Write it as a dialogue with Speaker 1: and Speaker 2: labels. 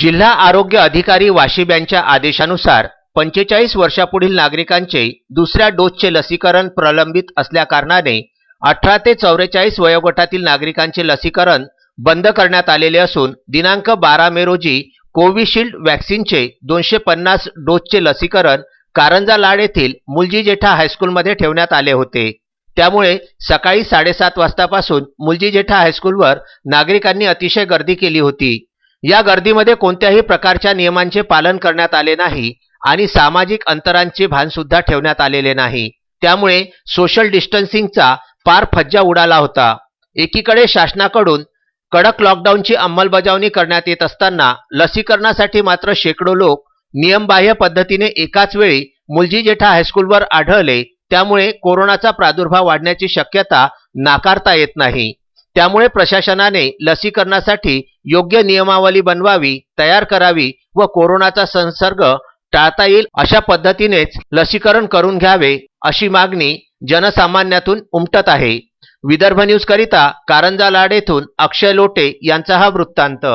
Speaker 1: जिल्हा आरोग्य अधिकारी वाशिब यांच्या आदेशानुसार पंचेचाळीस वर्षापुढील नागरिकांचे दुसऱ्या डोसचे लसीकरण प्रलंबित असल्याकारणाने अठरा ते चौवेचाळीस वयोगटातील नागरिकांचे लसीकरण बंद करण्यात आलेले असून दिनांक बारा मे रोजी कोविशिल्ड वॅक्सिनचे दोनशे पन्नास डोसचे लसीकरण कारंजा लाड येथील मुलजी जेठा हायस्कूलमध्ये ठेवण्यात आले होते. त्यामुळे सकाळी साडेसात वाजतापासून मुलजी जेठा हायस्कूलवर नागरिकांनी अतिशय गर्दी केली होती. या गर्दीमध्ये कोणत्याही प्रकारच्या नियमांचे पालन करण्यात आले नाही आणि सामाजिक अंतरांचे भानसुद्धा ठेवण्यात आलेले नाही. त्यामुळे सोशल डिस्टन्सिंगचा पार फज्जा उडाला होता. एकीकडे शासनाकडून कडक लॉकडाऊनची अंमलबजावणी करण्यात येत असताना लसीकरणासाठी मात्र शेकडो लोक नियमबाह्य पद्धतीने एकाच वेळी मुलजी जेठा हायस्कूलवर आढळले त्यामुळे कोरोनाचा प्रादुर्भाव वाढण्याची शक्यता नाकारता येत नाही. त्यामुळे प्रशासनाने लसीकरणासाठी योग्य नियमावली बनवावी तयार करावी व कोरोनाचा संसर्ग टाळता येईल अशा पद्धतीनेच लसीकरण करून घ्यावे अशी मागणी जनसामान्यातून उमटत आहे. विदर्भ न्यूज करिता कारंजा लाड येथून अक्षय लोटे यांचा हा वृत्तांत.